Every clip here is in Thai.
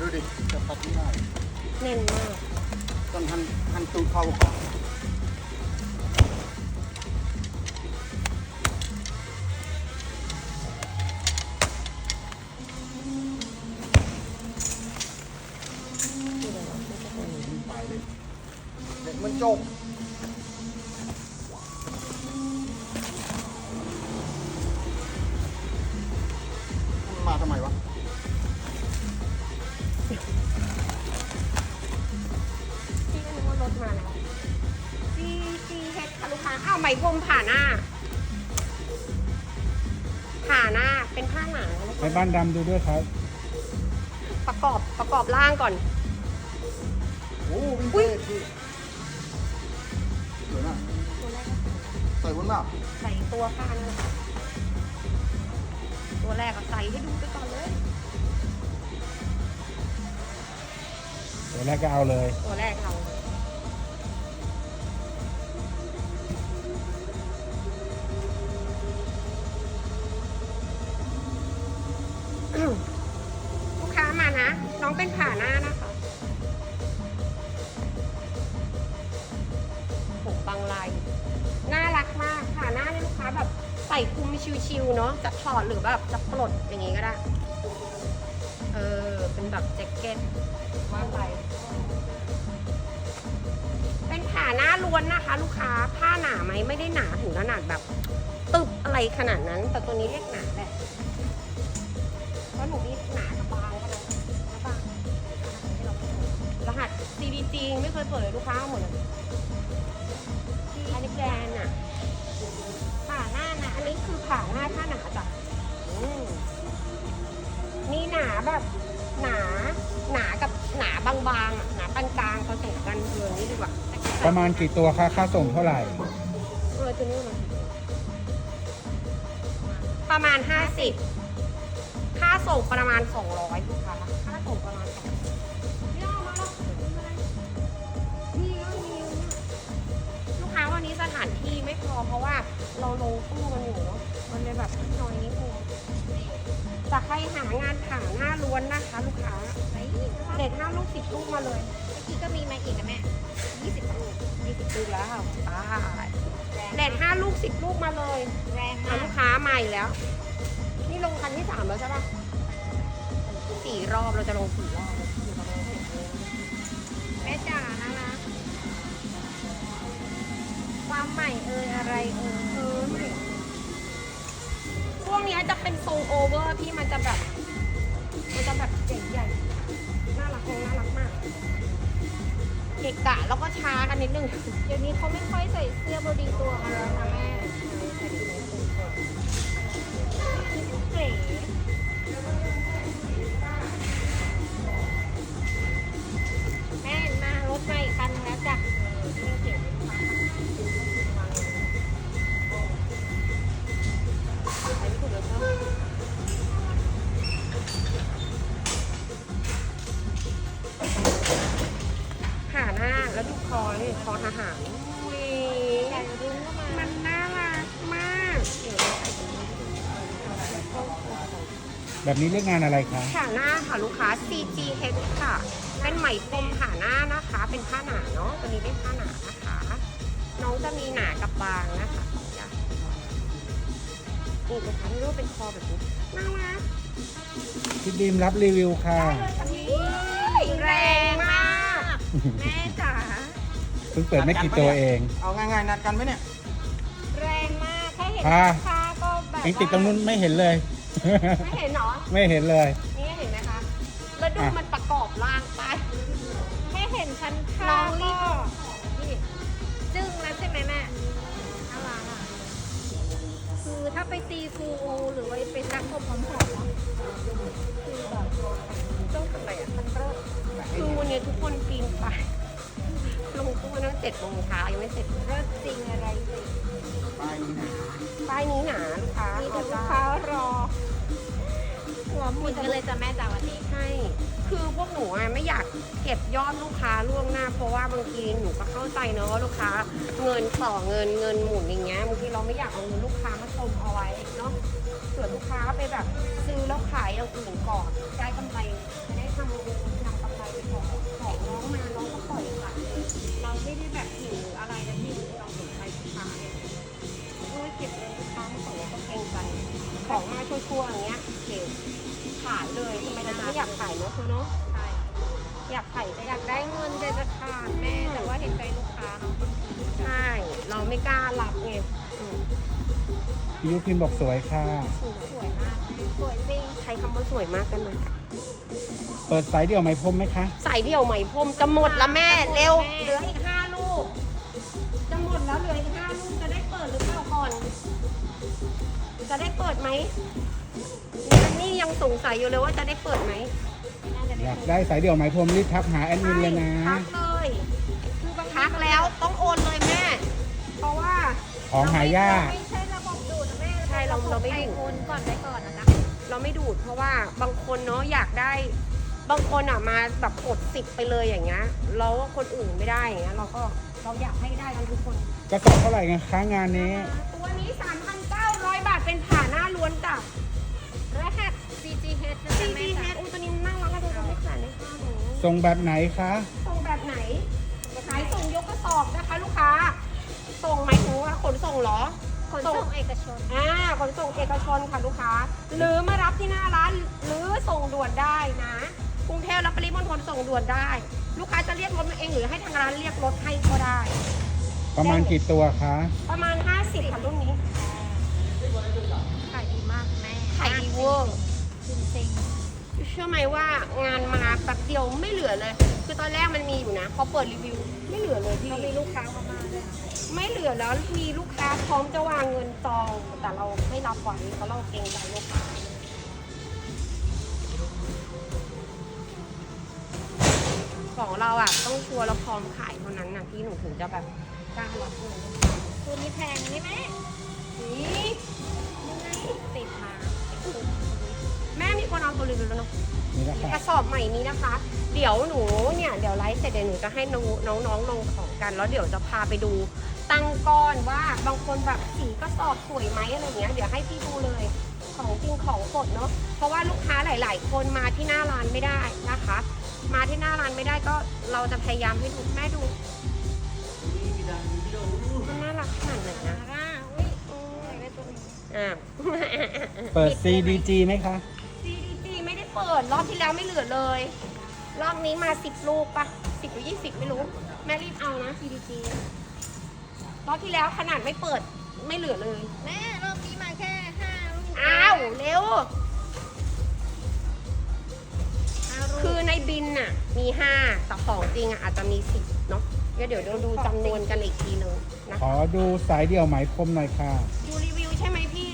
ดูดิจะตัดไม่ได้แน่นมาก ต้องหันหันตูดเข้าก่อน ดำดูด้วยครับ ประกอบประกอบร่างก่อน โอ้วินอุ๊เทยจพี่สวยมากตัวแรกใส่บนหน้าใส่ตัวผ้านั่นแหละตัวแรกก็ใส่ให้ดูไปก่อนเลยเดี๋ยวแรกก็เอาเลย ตัวแรกเราลูก นะน้องเป็นผ่าหน้านะคะผมบางลายน่ารักมากผ่าหน้าเนี่ยลูกค้าแบบใส่คลุมชิวๆเนาะจะถอดหรือแบบจะปลดอย่างงี้ก็ได้ เออ เป็นแบบแจ็คเก็ตว่าไป เป็นผ่าหน้าล้วนนะคะ ลูกค้าผ้าหนาไหมไม่ได้หนาถึงขนาดแบบ ตึบอะไรขนาดนั้น แต่ตัวนี้เรียกหนาแหละเพรา CDG ไม่เคยเปิดเลยลูกค้าเอาหมดเลยอันนี้แบรนด์อะผ่าหน้านะอันนี้คือผ่าหน้าผ้าหนาจ้ะอืมนี่หนาแบบ หนา หนากับหนาบางๆอะหนาปานกลางผสมกันเออนี่ดีกว่าประมาณกี่ตัวคะค่าส่งเท่าไหร่ เออตัวนี้มันประมาณห้าสิบค่าส่งประมาณสองร้อยลูกค้า อเพราะว่าเราลงตู้กันอยู่เนาะมันเลยแบบน้อยนิดนึงจะใครหางานผ่าหน้าล้วนนะคะ ลูกค้าเด็กห้าลูกสิบลูกมาเลยเมื่อกี้ก็มีมาอีกนะแม่ยี่สิบลูกยี่สิบลูกแล้วค่ะตายเด็ดห้าลูกสิบลูกมาเลยแรงอะมากลูกค้ามาอีกแล้ว นี่ลงคันที่สามแล้วใช่ปะสี่รอบเราจะลงสี่รอบ อ่ยอะไรเอ่ยเออไม่พวกนี้จะเป็นทรงโอเวอร์พี่มันจะแบบ มันจะแบบใหญ่ๆ น่ารักคงน่ารักมากเกะกะแล้วก็ช้ากันนิดนึง เดี๋ยวนี้เขาไม่ค่อยใส่เสื้อบอดีตัวกันแล้วนะแม่เก๋ แบบนี้เรียกงานอะไรคะขาหน้าค่ะลูกค้า CGH ค่ะ เป็นไหมพรมขาหน้านะคะ เป็นผ้าหนาเนาะตัวนี้เป็นผ้าหนานะคะ น้องจะมีหนากับบางนะคะอย่านี่นะคะนี่รูปเป็นคอแบบนี้น่ารักพี่ดีมรับรีวิวค่ะแรงมาก แม่จ๋าเพิ่งเปิดไม่กี่ตัวเอง เอาง่ายๆนัดกันไหมเนี่ย แรงมาก แค่เห็นค่ะราคาก็แบบเองติดตรงนู้นไม่เห็นเลย ไม่เห็นเหรอ ไม่เห็นเลย นี่เห็นไหมคะ แล้วดูอะ มันประกอบร่างไปแค่เห็นชั้นน้ข้าองรีก็บนี่จึ้งแล้วใช่ไหมแม่น่ารักอะคือถ้าไปตีฟูหรือว่าไปซักผมหอมๆเนาะคือแบบต้องทำอะไรอะมันเริ่มคือวันนี้ทุกคนปีนไป ลงตู้ตั้งเจ็ดโมงเช้ายังไม่เสร็จเลิศจริงอะไรจริงปลายนี้นะป้ายนี้หนาลูกค้ามีมีแต่ลูกค้ารอ อมหมดกันเลยจะแม่จ๋าวันนี้ให้คือพวกหนูไม่อยากเก็บยอดลูกค้าล่วงหน้า เพราะว่าบางทีหนูก็เข้าใจเนอะลูกค้าเงินต่อเงินเงินหมุนอย่างเงี้ยบางทีเราไม่อยากเอาเงินลูกค้ามาชมเอาไว้เนาะเผื่อลูกค้าไปแบบซื้อแล้วขายอย่างอื่นก่อนได้กำไรจะได้ทำบุญทำกำไรไปก่อนของน้องมาน้องก็ปล่อยค่ะเราไม่ได้แบบถืออะไรนะพี่เราสนใจลูกค้าเนี่ยเออเก็บเงินลูกค้าไม่ก่อนแล้ก็เกรงใจของมาชั่วๆอย่างเงี้ยเก็บะเธอเนาะใช่อยากขายอยากได้เงินเดือนจะขาดแม่แต่ว่าเห็นใจลูกค้าเนาะบางทีใช่เราไม่กล้ารับไงอืมพี่ยุพิมพ์บอกสวยค่ะ สวยมากสวยจริงใช้คำว่าสวยมากกันเลยเปิดสายเดี่ยวไหมพรมไหมคะใส่เดี่ยวไหมพรมจะหมดแล้วแม่เร็วเหลืออีกห้าลูกจะหมดแล้วเหลืออีกห้าลูกจะได้เปิดหรือเปล่าก่อน จะได้เปิดไหมนี่ ยังสงสัยอยู่เลยว่าจะได้เปิดไหมน่าจะอได้ยากได้สายเดี่ยวไหมพรมรีบทักหาแอดมินเลยนะ ทักเลยคือบางทีทักแล้วต้องโอนเลยแม่ เพราะว่า ของหายาก ไม่ใช่ระบบดูดนะแม่ใช่เราเราไม่ดูดไอโอนก่อนได้ก่อนนะจ๊ะเราไม่ดูดเพราะว่าบางคนเนาะอยากได้ บางคนอะมาแบบกดสิบไปเลยอย่างเงี้ยแล้วคนอื่นไม่ได้อย่างเงี้ยเราก็เราอยากให้ได้กันทุกคน กระสอบเท่าไหร่กันคะงานนี้ ตัวนี้ 3,900 บาทเป็นผ่าหน้าล้วนจ้ะรหัส CGH นะจ๊ะแม่ CGH จ๊ะอุ้ยตัวนี้น่ารักอะดูเขาไม่ขายในห้างหนูส่งแบบไหนคะส่งแบบไหนขายส่งยกกระสอบนะคะ ลูกค้า ส่งหมายถึงว่าขนส่งเหรอ ขนส่งเอกชน อ่าขนส่งเอกชนค่ะลูกค้า หรือมารับที่หน้าร้านหรือส่งด่วนได้นะกรุงเทพและปริมณฑลส่งด่วนได้ ลูกค้าจะเรียกรถมาเองหรือให้ทางร้านเรียกรถให้ก็ได้ ประมาณกี่ตัวคะประมาณ 50ค่ะรุ่นนี้ขายดีมากแม่ขายดีเวอร์ จริงเชื่อไหมว่างานมาแป๊บเดียวไม่เหลือเลย คือตอนแรกมันมีอยู่นะพอเปิดรีวิว ไม่เหลือเลยๆพี่ เรามีลูกค้าเข้ามาด้วยนะไม่เหลือแล้วมีลูกค้าพร้อมจะวางเงินจอง แต่เราไม่รับไว้เพราะเราเกรงใจลูกค้าของเราอะต้องชัวร์แล้วพร้อมขายเท่านั้นนะที่หนูถึงจะแบบกล้ารับเงินตัวนี้แพงนี่แม่นี่ยังไงติดมาติดคุก แม่มีคนเอาตัวรีวิวแล้วเนาะนี่แหละกค่ะระสอบใหม่นี้นะคะ เดี๋ยวหนูเนี่ยเดี๋ยวไลฟ์เสร็จเดี๋ยวหนูจะให้น้องน้องๆลงของกัน แล้วเดี๋ยวจะพาไปดูตั้งก้อนว่าบางคนแบบสีกระสอบสวยไหมอะไรเงี้ยเดี๋ยวให้พี่ดูเลยของจริงของสดเนาะเพราะว่าลูกค้าหลาย ๆ คนมาที่หน้าร้านไม่ได้นะคะ มาที่หน้าร้านไม่ได้ก็เราจะพยายามให้ดูแม่ดูมันน่ารักขนาดไหนนะอ่าอุ้ยอยากได้ตัวนี้อ่าเปิด CDG ไหมคะ CDG ไม่ได้ เปิดรอบที่แล้วไม่เหลือเลย รอบนี้มาสิบลูกปะสิบหรือยี่สิบไม่รู้ แม่รีบเอานะ CDG รอบที่แล้วขนาดไม่เปิดไม่เหลือเลย แม่รอบนี้มาแค่ห้าลูกอ้าวเร็ว ห้าลูกคือในบินน่ะ มีห้าแต่ของจริงอะอาจจะมีสิบเนาะเดี๋ยวเดี๋ยวเราดูจำนวนกันอีกทีนึงนะขอดูสายเดี่ยวไหมพรมหน่อยค่ะ ดูรีวิวใช่ไหมพี่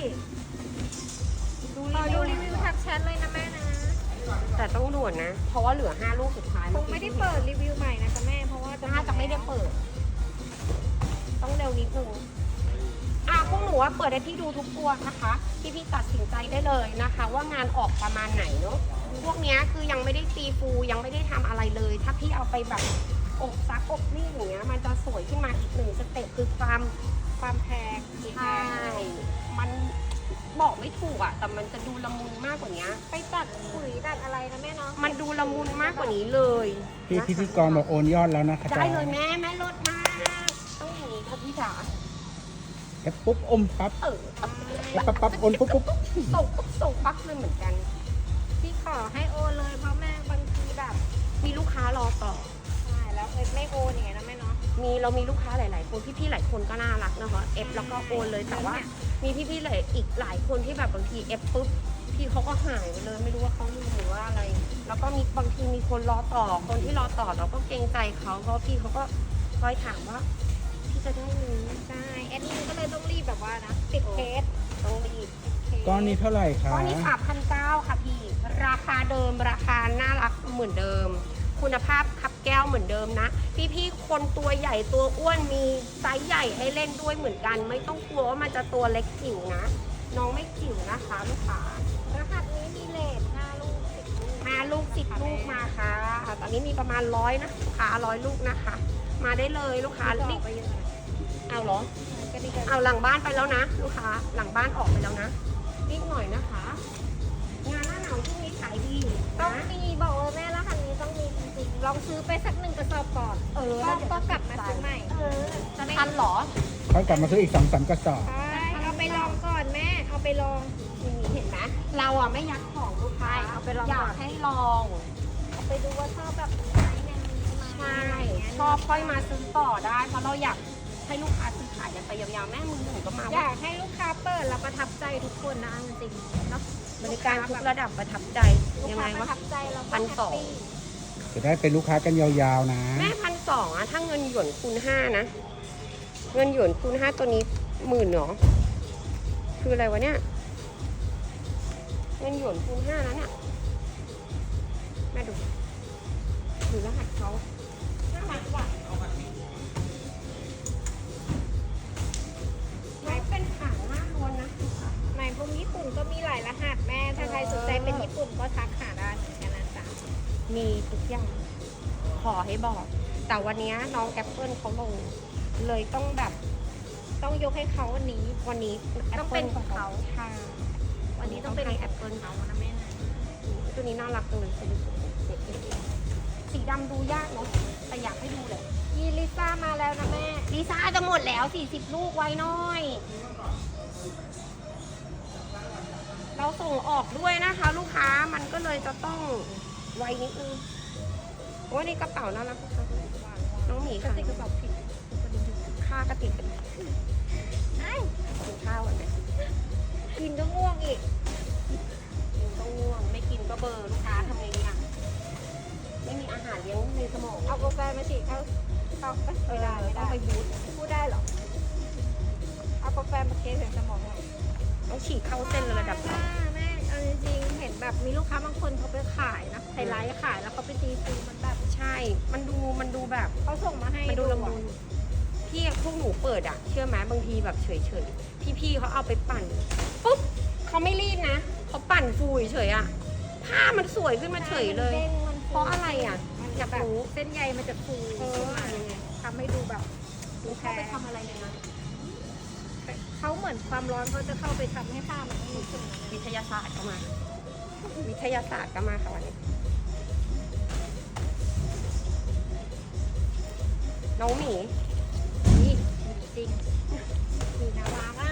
ดูรอรีดูวิวรีวิวทักแชทเลยนะแม่นะ แต่ต้องด่วนนะ เพราะว่าเหลือห้าลูกสุดท้ายคเองกี้ไม่ได้เปิดรีวิวใหม่นะจ๊ะแม่ เพราะว่าน่าจะไม่ได้เปิด ต้องเร็วนิดนึงอะพวกหนูว่าเปิดให้พี่ดูทุกตัวนะคะ พี่พี่ตัดสินใจได้เลยนะคะ ว่างานออกประมาณไหนเนาะพวกเนี้ยคือยังไม่ได้ซีฟูยังไม่ได้ทำอะไรเลย ถ้าพี่เอาไปแบบอบซักอบนี่อย่างเงี้ยมันจะสวยขึ้นมาอีกหนึ่งสเต็ปคือความความแพงอีกใช่มัน บอกไม่ถูกอะแต่มันจะดูละมุนมากกว่านี้ ไปตัดขุยตัดอะไรนะแม่เนาะมันดูละมุนมากกว่านี้เลยพี่นะคะพิธีกรบอกโอนยอดแล้วนะคะได้เลยแม่แม่ลดมากต้องอย่างนี้ค่ะพี่จ๋าแอปปุ๊บอมปั๊บเออแอปปั๊บปั๊บโอนปุ๊บปุ๊บส่งปุ๊บส่งปั๊บเลยเหมือนกันพี่ขอให้โอนเลยเพราะแม่บางทีแบบ มีลูกค้ารอต่อใช่แล้วเอ็ดไม่โอนอย่างเงี้ยนะแม่เนาะมีเรามีลูกค้าหลาย ๆ คนพี่ๆหลายคนก็น่ารักนะคะเอฟแล้วก็โอนเลยแต่ว่า มีพี่ๆหลายอีกหลายคนที่แบบบางทีเอฟปุ๊บพี่เขาก็หายไปเลยไม่รู้ว่าเขาลืมหรือว่าอะไร แล้วก็มีบางทีมีคนรอต่อคนที่รอต่อเราก็เกรงใจเขาเพราะพี่เขาก็คอยถามว่าพี่จะได้ไหมใช่แอดมินก็เลยต้องรีบแบบว่านะติดเคสต้องรีบก้อนนี้เท่าไหร่คะก้อนนี้สามพันเก้าค่ะพี่ ราคาเดิมราคาน่ารักเหมือนเดิม คุณภาพคับแก้วเหมือนเดิมนะ พี่ๆคนตัวใหญ่ตัวอ้วนมีไซส์ใหญ่ให้เล่นด้วยเหมือนกัน ไม่ต้องกลัวว่ามันจะตัวเล็กจิ๋วนะ น้องไม่จิ๋วนะคะลูกค้ารหัสนี้มีเลทห้าลูกสิบลูกมาลูกสิบลูกมาค่ะ ตอนนี้มีประมาณร้อยนะลูกค้าร้อยลูกนะคะ มาได้เลยลูกค้ารีบไปเยอะเอาเหรอเอาหลังบ้านไปแล้วนะ ลูกค้าหลังบ้านออกไปแล้วนะนิดหน่อยนะคะ งานหน้าหนาวช่วงนี้ขายดีต้องมีบอกเลยแม่รหัสนี้ ลองซื้อไปสักหนึ่งกระสอบก่อนเออก็แล้วเดี๋ยวก็กลับมาซื้อใหม่เออจะทันเหรอค่อยกลับมาซื้ออีกสองสามกระสอบใช่เอาไปลองก่อนแม่เอาไปลองในี่เห็นไหมเราอะไม่ยัดของลูกค้าเอาไปลองอยาก่กอนให้ลองเอาไปดูว่าชอบแบบไหนเนี่ยมีไหมใช่ะไรย่างเงี้ยชอบค่อยมาซื้อต่อได้เพราะเราอยากให้ลูกค้าซื้อขายกันไปยาวๆแม่มือหนูก็มาอว่ายากให้ลูกค้าเปิดแล้วประทับใจทุกคนนะจริงๆเนาะบริการทุกระดับประทับใจลูกยังค้าไงประวะทับใจเราก็พันสองแฮปปี้ จะได้เป็นลูกค้ากันยาวๆนะ แม่พันสองอะถ้าเงินหยวนคูณห้านะ เงินหยวนคูณห้าตัวนี้หมื่นเหรอคืออะไรวะเนี่ย เงินหยวนคูณห้าแล้วเนี่ยแม่ดูดูรหัสเขาน่ารักว่ะไม่เป็นถังหน้าล้วนนะในพวกญี่ปุ่นก็มีหลายรหัสแม่ ถ้าใครสนใจเป็นญี่ปุ่นก็ทักหา มีทุกอย่าง ขอให้บอก แต่วันนี้น้องแอปเปิลเขาลง เลยต้องแบบ ต้องยกให้เขาวันนี้ วันนี้ต้องเป็นของเขาค่ะวันนี้ต้องเป็นแอปเปิลเขานะแม่นะตัวนี้น่ารักจังเลยสีดำดูยากเนาะแต่อยากให้ดูเลยยีลิซ่ามาแล้วนะแม่ลิซ่าจะหมดแล้ว 40 ลูกไว้น้อย เราส่งออกด้วยนะคะ ลูกค้ามันก็เลยจะต้อง ไวนิดนึงโอ้ยนี่กระเป๋าน่ารักจังเลยน้องหมีก็ค่ะติดกระเป๋าผิดค่ากระติกเป็นไอ้กินข้าวกันไหมกินก็ง่วงอีก กินก็ง่วง ไม่กินก็เบลอร์ลูกค้าทำไงเนี่ยไม่มีอาหารเลี้ยงในสมอง เอากาแฟมาฉีดเข้าเข้าเอ้ยไม่ได้ไม่ต้องได้ไปบูธพูดได้เหรอ เอากาแฟมาเทใส่สมองหน่อยต้องฉีดเข้าเส้นเลยระดับแม่แม่เอา จริงๆ เห็นแบบมีลูกค้าบางคนเขาไปขายนะไฮไลท์ขายแล้วเขาไปตีฟูมันแบบใช่ มันดูมันดูแบบเขาส่งมาให้มันดูละอะมุนพี่พวกหนูเปิดอะเชื่อไหมบางทีแบบเฉยเฉยๆพี่ๆเขาเอาไปปั่นปุ๊บเขาไม่รีดนะเขาปั่นฟูเฉยๆอะผ้ามันสวยขึ้นมาเฉยเลยด้งมันฟูเพราะอะไรอะมันอจะยากแบบรู้เส้นใยมันจะฟูเออขึ้นมายังไงทำให้ดูแบบดูแพเขาไปทำอะไรเลยนะ เขาเหมือนความร้อนเขาจะเข้าไปทำให้ผ้ามันไม่ขึ้นวิทยาศาสตร์ก็มา วิทยาศาสตร์ก็มาค่ะวันนี้น้องหมีนี่จริงดีนะรักอะ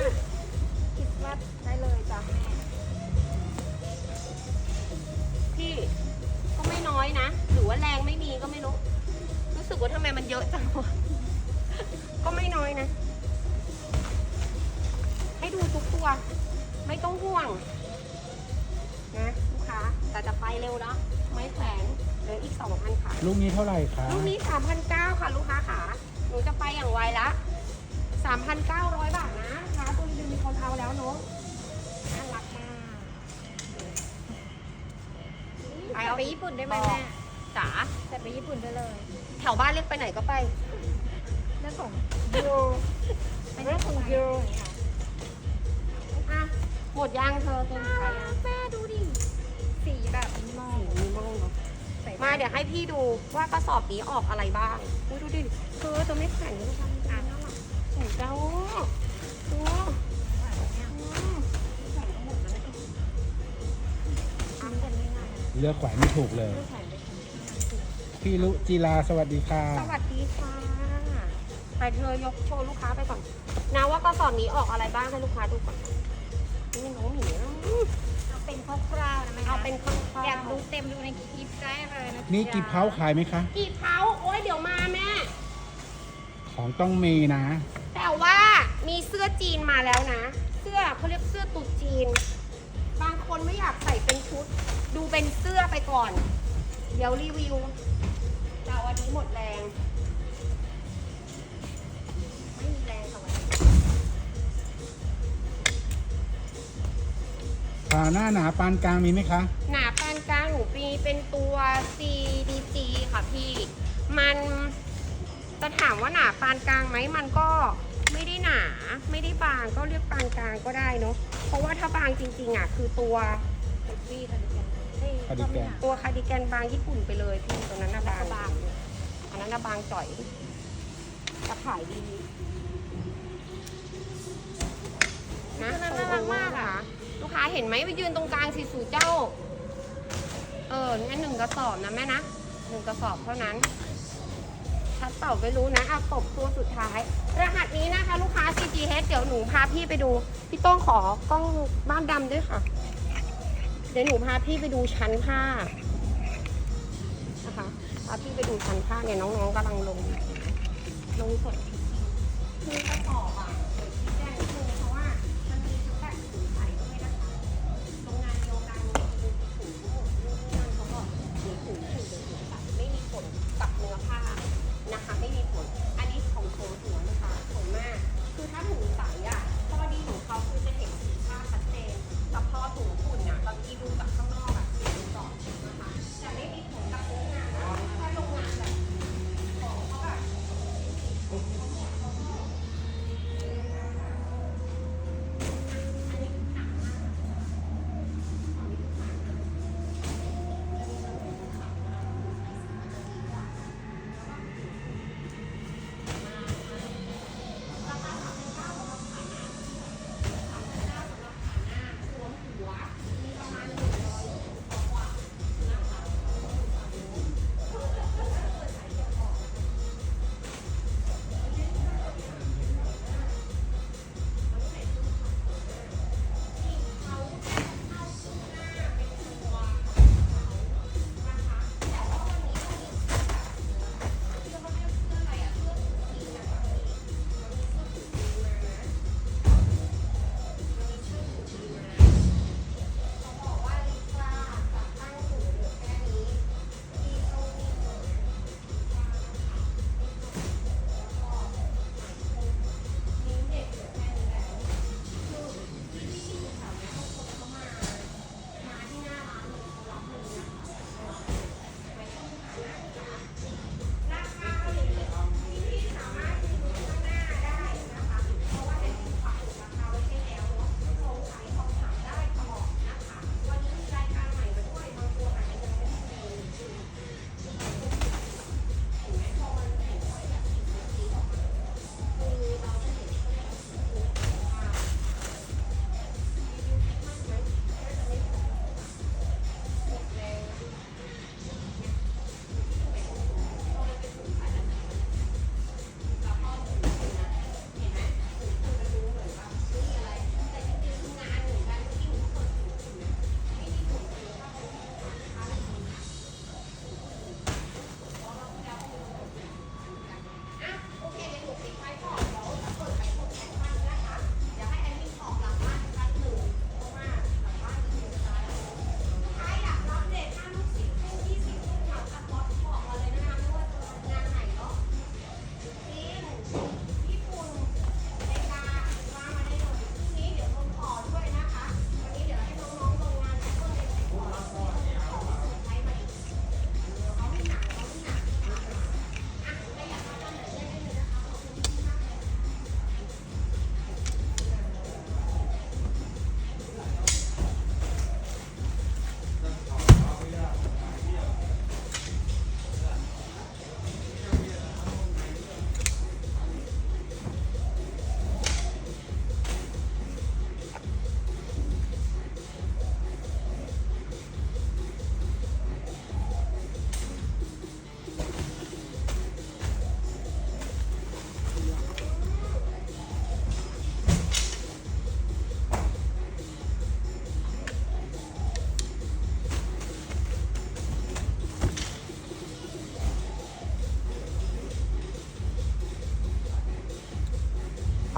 คิดว่าได้เลยจ้ะแม่ พี่ก็ไม่น้อยนะ หรือว่าแรงไม่มีก็ไม่รู้ รู้สึกว่าทำไมมันเยอะจังวะก็ไม่น้อยนะ ให้ดูทุกตัว ไม่ต้องห่วงนะลูกค้าแต่จะไปเร็วแล้วไม่แขวนเหลืออีกสองพันค่ะ ลูกนี้เท่าไหร่คะลูกนี้3,900ค่ะลูกค้าขาหนูจะไปอย่างไวละ3,900บาทนะลูกค้าตัวรีวิวมีคนเอาแล้วเนาะน่ารักมากไปเอาไปญี่ปุ่นได้ไหมแม่จ๋าแต่ไปญี่ปุ่นได้เลย แถวบ้านเรียกไปไหนก็ไปเรื่องของยูโรเป็นเรื่องของยูโรอย่างเงี้ยอะ หมดยังเธอตัวสุดท้ายยังแม่ดูดิ สีแบบมินิมอลสีมีมองเนาะใส่มาเดี๋ยวให้พี่ดูว่ากระสอบนี้ออกอะไรบ้างอุ๊ยดูดิคือตัวไม่แข็งลูกค้าน่ารักสวยเจ้าดูอืมทำกันง่ายเลือกแขวนไม่ถูกเลย พี่ลุจีราสวัสดีค่ะสวัสดีค่ะไปเธอยกโชว์ลูกค้าไปก่อนนะว่ากระสอบนี้ออกอะไรบ้างให้ลูกค้าดูก่อน นี่น้องหมีนะๆเอาเป็นคร่าวๆนะแม่เอาเป็นข้าวๆ อยากดูเต็มดูในคลิปได้เลยนะนี่กี่เผาขายไหมคะ กี่เผาโอ้ยเดี๋ยวมาแม่ ของต้องมีนะ แต่ว่ามีเสื้อจีนมาแล้วนะ เสื้อเขาเรียกเสื้อตุ๊จีน บางคนไม่อยากใส่เป็นชุด ดูเป็นเสื้อไปก่อน เดี๋ยวรีวิวแต่วันนี้หมดแรง ผ่าหน้าหนาปานกลางมีไหมคะ หนาปานกลางหนูปีเป็นตัว CDG ค่ะพี่ มันจะถามว่าหนาปานกลางไหมมันก็ไม่ได้หนาไม่ได้บางก็เรียกปานกลางก็ได้เนาะเพราะว่าถ้าบางจริง ๆอะคือตัวพี่ทันกันเฮ้ยคาร์ดิแกนตัวคาร์ดิแกนบางญี่ปุ่นไปเลยพี่ตัวนั้นนะบางบางอันนั้นนะบางจ่อยจะขายดีนะน่ารักมากอะ ลูกค้าเห็นไหมไปยืนตรงกลางสิสูเจ้า เอองั้นหนึ่งกระสอบนะแม่นะหนึ่งกระสอบเท่านั้นชัดเปล่าไม่รู้นะอะตบตัวสุดท้าย รหัสนี้นะคะลูกค้า CGH เดี๋ยวหนูพาพี่ไปดู พี่ต้องขอกล้องบ้านดำด้วยค่ะ เดี๋ยวหนูพาพี่ไปดูชั้นผ้านะคะพาพี่ไปดูชั้นผ้าเนี่ยน้องๆกำลังลง ลงสดคือกระสอบ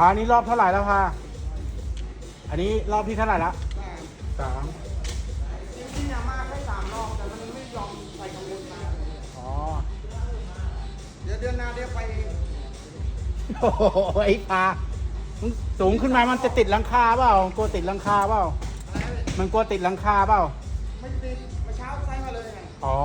าอันนี้รอบเท่าไหร่แล้วพาอันนี้รอบที่เท่าไหร่ละสามจริงๆอะมาได้สามรอบแต่มันไม่ยอมใส่กระบวนการอ๋อ เดี๋ยวเดือนหน้าเดี๋ยวไปเองโอ้โหไอ้ปลามึงสูงขึ้นมามันจะติดหลังคาเปล่า กลัวติดหลังคาเปล่า อะไรนะมันกลัวติดหลังคาเปล่า ไม่ติดเมื่อเช้าใส่มาเลยไงอ๋อ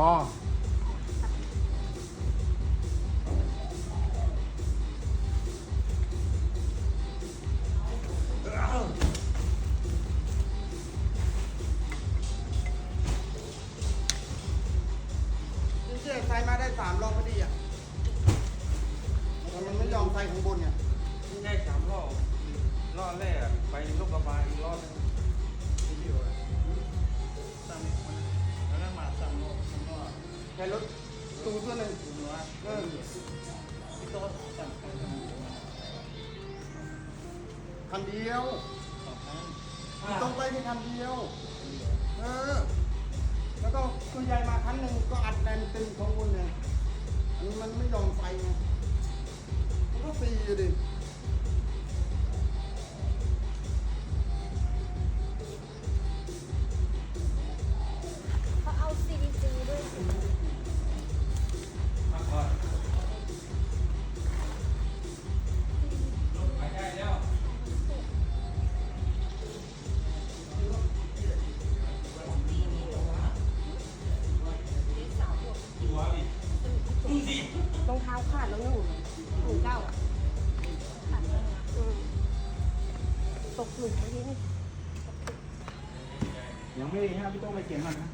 Vậy thì ha.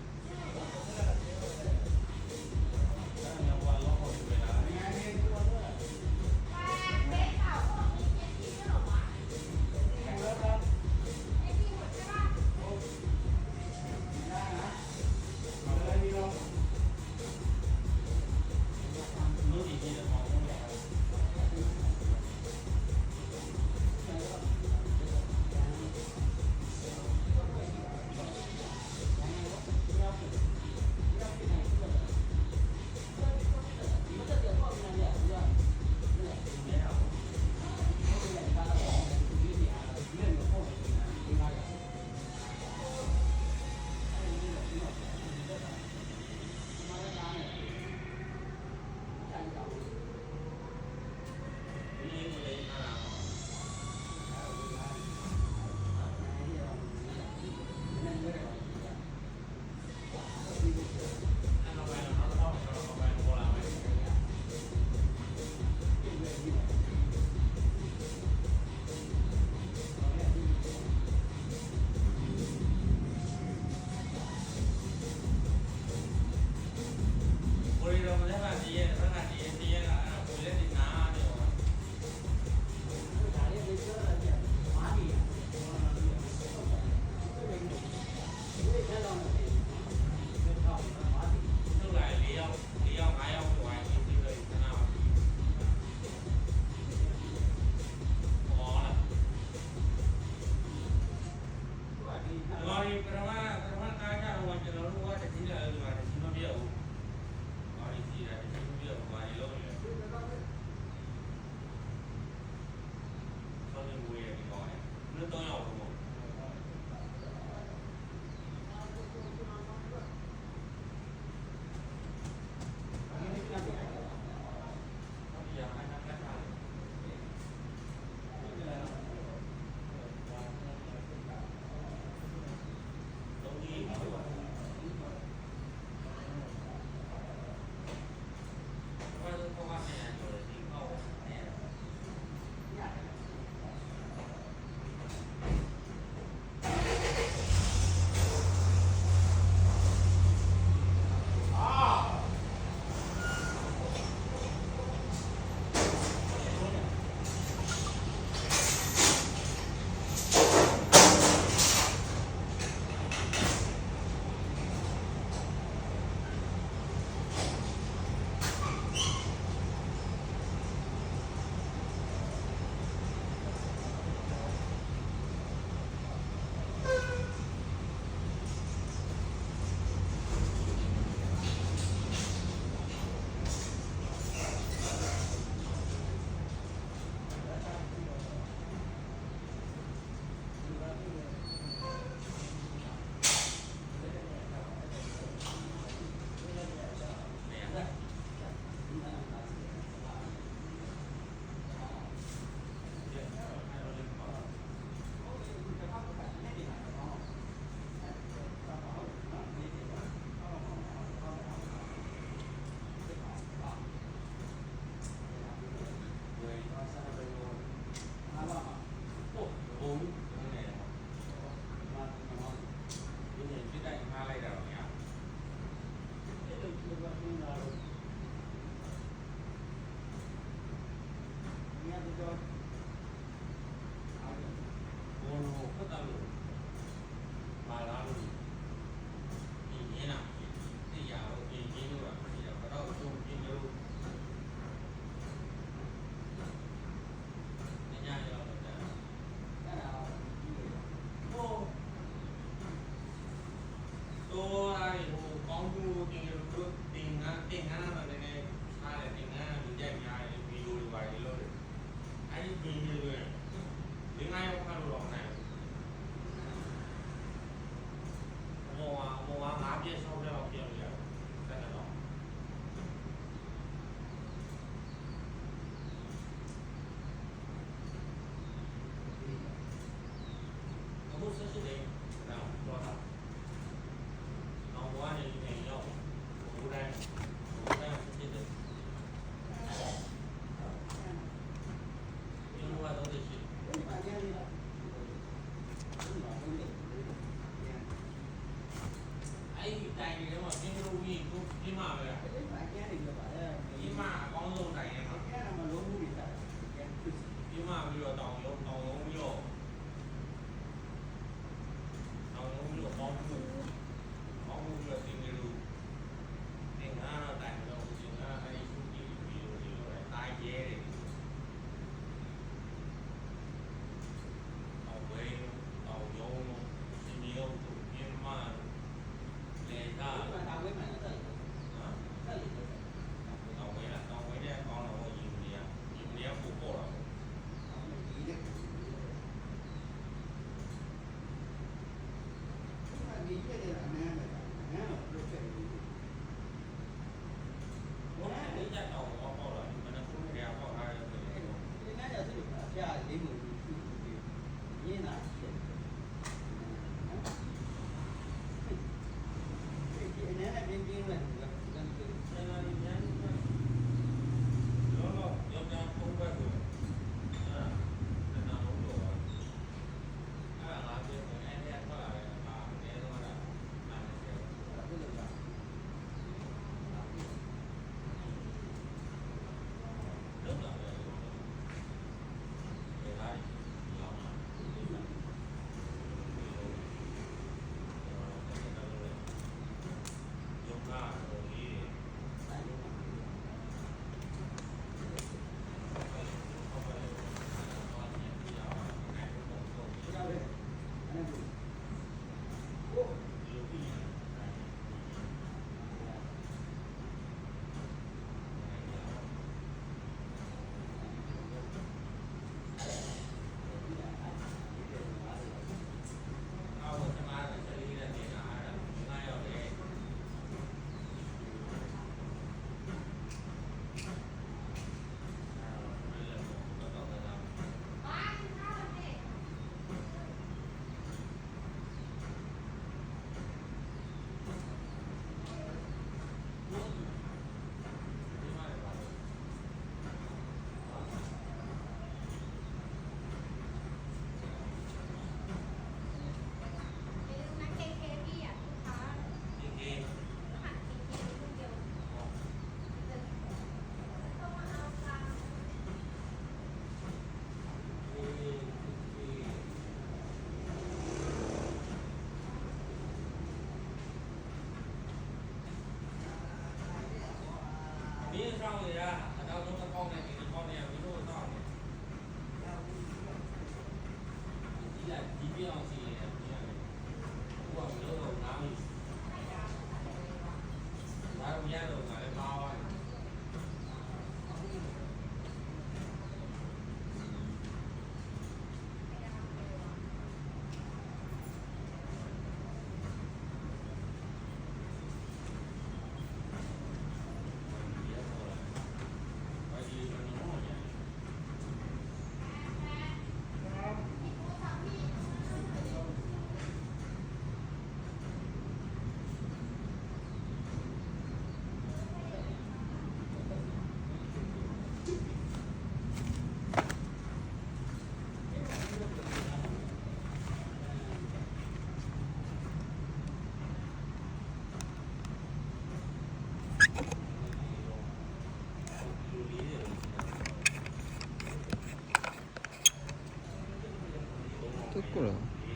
trabajo de edad.